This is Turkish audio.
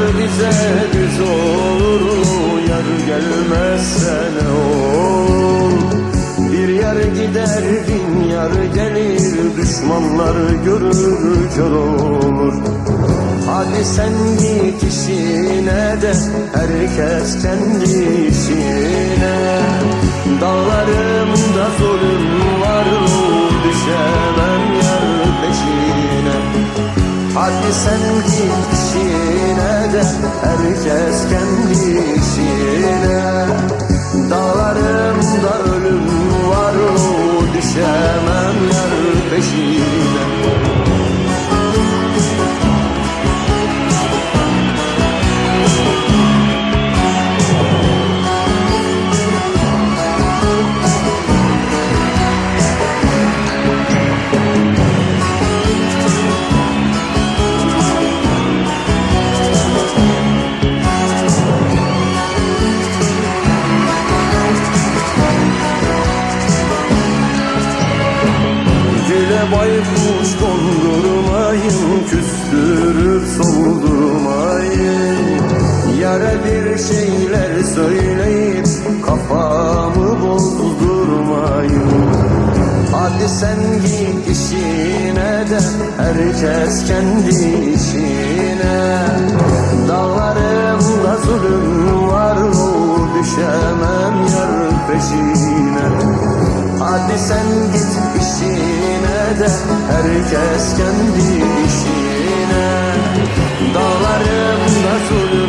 bize düz olur? Yar gelmezse ne olur? Bir yer gider bin yar gelir Düşmanlar görür kör olur Hadi sen git işine de Herkes kendi işine Dağlarımda zulüm var Düşemem yar peşine Hadi sen git işine Herkes kendi işine baykuş kondurmayın Küstürüp soldurmayın Yara bir şeyler söyleyip Kafamı bozdurmayın. Hadi sen git işine de Herkes kendi işine. Dağlarımda zulüm var Düşemem yar peşine. Hadi sen git ülkede herkes kendi işine. Dağlarımda zulüm